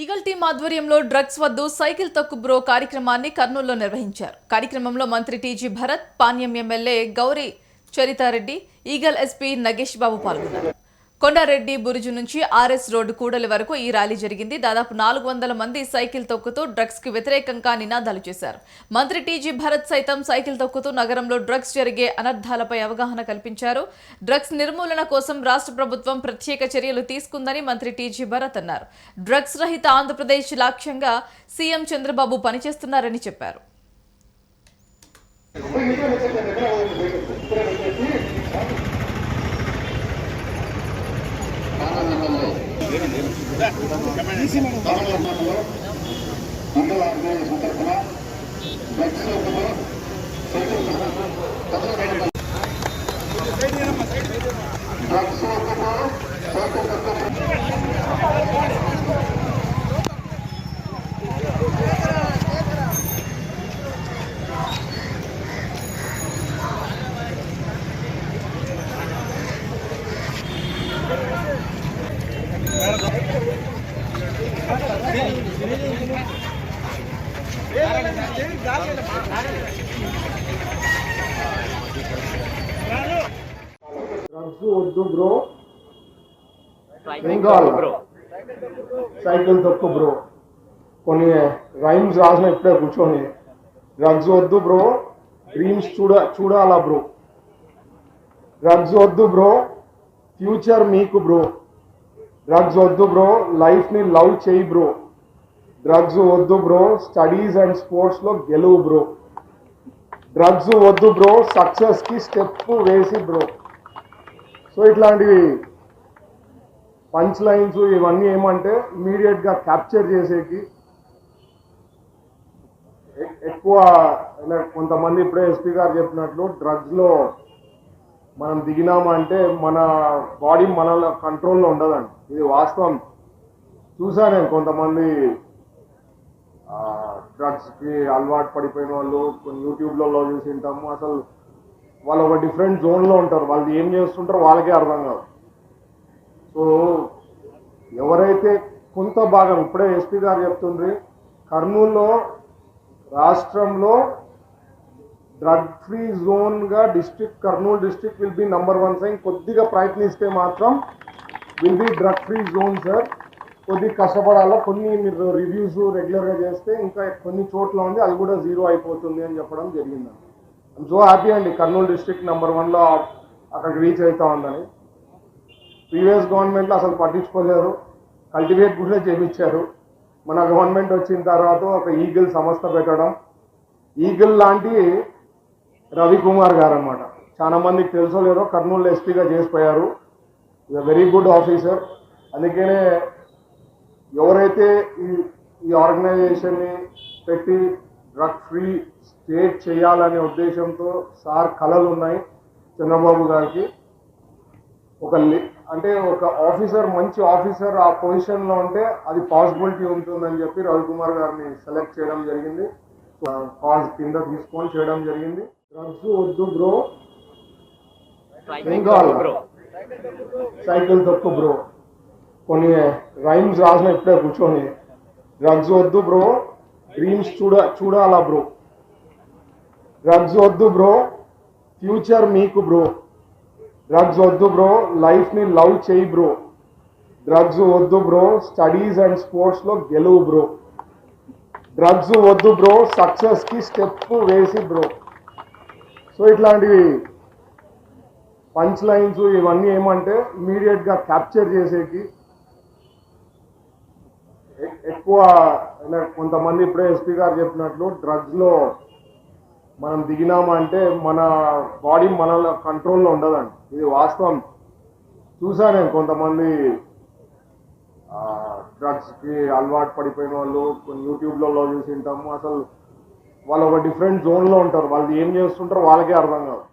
Eagle team ఆధ్వర్యంలో drugs వద్దు cycle తొక్కు బ్రో కార్యక్రమాన్ని కర్నూలులో నిర్వహించారు. కార్యక్రమంలో మంత్రి TG Bharat Panyam MLA Gowri Charitha Reddy eagle SP Nagesh Babu పాల్గొన్నారు. కొండారెడ్డి బురుజు నుంచి ఆర్ఎస్ రోడ్డు కూడలి వరకు ఈ ర్యాలీ జరిగింది. దాదాపు నాలుగు వందల మంది సైకిల్ తొక్కుతూ డ్రగ్స్కి వ్యతిరేకంగా నినాదాలు చేశారు. మంత్రి టీజీ భరత్ సైతం సైకిల్ తొక్కుతూ నగరంలో డ్రగ్స్ జరిగే అనర్థాలపై అవగాహన కల్పించారు. డ్రగ్స్ నిర్మూలన కోసం రాష్ట్ర ప్రభుత్వం ప్రత్యేక చర్యలు తీసుకుందని మంత్రి టీజీ భరత్ అన్నారు. డ్రగ్స్ రహిత ఆంధ్రప్రదేశ్ లక్ష్యంగా సీఎం చంద్రబాబు పనిచేస్తున్నారని చెప్పారు. మండల సందర్భంగా డ్రగ్స్ వద్దు బ్రో. సైకిల్ తొక్కు బ్రో. కొన్ని రైమ్స్ రాసిన ఇప్పుడే కూర్చొని. డ్రగ్స్ వద్దు బ్రో. డ్రీమ్స్ చూడ చూడాలా బ్రో. డ్రగ్స్ వద్దు బ్రో. ఫ్యూచర్ మీకు బ్రో. డ్రగ్స్ వద్దు బ్రో. లైఫ్ని లవ్ చేయి బ్రో. డ్రగ్స్ వద్దు బ్రో స్టడీస్ అండ్ స్పోర్ట్స్లో గెలువు బ్రో డ్రగ్స్ వద్దు బ్రో సక్సెస్కి స్టెప్ వేసి బ్రో సో ఇట్లాంటివి పంచ్ లైన్స్ ఇవన్నీ ఏమంటే ఇమీడియట్గా క్యాప్చర్ చేసేకి ఎక్కువ కొంతమంది ఇప్పుడే ఎస్పీ గారు చెప్పినట్లు డ్రగ్స్లో మనం దిగినామంటే మన బాడీ మన కంట్రోల్లో ఉండదండి. ఇది వాస్తవం. చూసా నేను కొంతమంది డ్రగ్స్కి అలవాటు పడిపోయిన వాళ్ళు కొన్ని యూట్యూబ్లలో చూసి ఉంటాము. అసలు వాళ్ళు ఒక డిఫరెంట్ జోన్లో ఉంటారు. వాళ్ళు ఏం చేస్తుంటారో వాళ్ళకే అర్థం కాదు. సో ఎవరైతే కొంత భాగం ఇప్పుడే ఎస్పీ గారు చెప్తుండ్రి కర్నూలులో రాష్ట్రంలో drug free జోన్గా district Kurnool district will be number one sign కొద్దిగా ప్రయత్నిస్తే మాత్రం will be drug free zone sir కొద్దిగా కష్టపడాలో కొన్ని మీరు రివ్యూస్ రెగ్యులర్గా చేస్తే ఇంకా కొన్ని చోట్ల ఉంది అది కూడా జీరో అయిపోతుంది అని చెప్పడం జరిగిందండి. ఐమ్ సో హ్యాపీ అండి కర్నూలు డిస్ట్రిక్ట్ నెంబర్ వన్లో అక్కడికి రీచ్ అవుతా ఉందని. ప్రీవియస్ గవర్నమెంట్లో అసలు పట్టించుకోలేరు కల్టివేట్ కూడా చేయించారు మన గవర్నమెంట్ వచ్చిన తర్వాత ఒక ఈగిల్ సంస్థ పెట్టడం. ఈగిల్ లాంటి రవికుమార్ గారు అనమాట చాలా మందికి తెలుసో లేదో కర్నూలు ఎస్పీగా చేసిపోయారు. వెరీ గుడ్ ఆఫీసర్ అందుకనే ఎవరైతే ఈ ఈ ఆర్గనైజేషన్ని పెట్టి డ్రగ్ ఫ్రీ స్టేట్ చేయాలనే ఉద్దేశంతో సార్ కళలు ఉన్నాయి చంద్రబాబు గారికి. ఒక అంటే ఒక ఆఫీసర్ మంచి ఆఫీసర్ ఆ పొజిషన్లో ఉంటే అది పాసిబిలిటీ ఉంటుందని చెప్పి రవికుమార్ గారిని సెలెక్ట్ చేయడం జరిగింది. కాజ్ కింద తీసుకొని చేయడం జరిగింది. డ్రగ్స్ వద్దు బ్రో. కావాలి సైకిల్ తొక్కు బ్రో కొన్ని రైమ్స్ రాసిన ఇప్పుడే కూర్చొని. డ్రగ్స్ వద్దు బ్రో డ్రీమ్స్ చూడ చూడాలా బ్రో డ్రగ్స్ వద్దు బ్రో ఫ్యూచర్ మీకు బ్రో డ్రగ్స్ వద్దు బ్రో లైఫ్ని లవ్ చేయి బ్రో డ్రగ్స్ వద్దు బ్రో స్టడీస్ అండ్ స్పోర్ట్స్లో గెలువు బ్రో డ్రగ్స్ వద్దు బ్రో సక్సెస్కి స్టెప్ వేసి బ్రో సో ఇట్లాంటివి పంచ్ లైన్స్ ఇవన్నీ ఏమంటే ఇమీడియట్గా క్యాప్చర్ చేసేకి ఎక్కువ ఇలా కొంతమంది ఇప్పుడే ఎస్పీ గారు చెప్పినట్లు డ్రగ్స్లో మనం దిగినామంటే మన బాడీ మన కంట్రోల్లో ఉండదండి. ఇది వాస్తవం. చూసా నేను కొంతమంది డ్రగ్స్కి అలవాటు పడిపోయిన వాళ్ళు కొన్ని యూట్యూబ్లలో చూసి ఉంటాము. అసలు వాళ్ళు ఒక డిఫరెంట్ జోన్లో ఉంటారు. వాళ్ళు ఏం చేస్తుంటారో వాళ్ళకే అర్థం కాదు.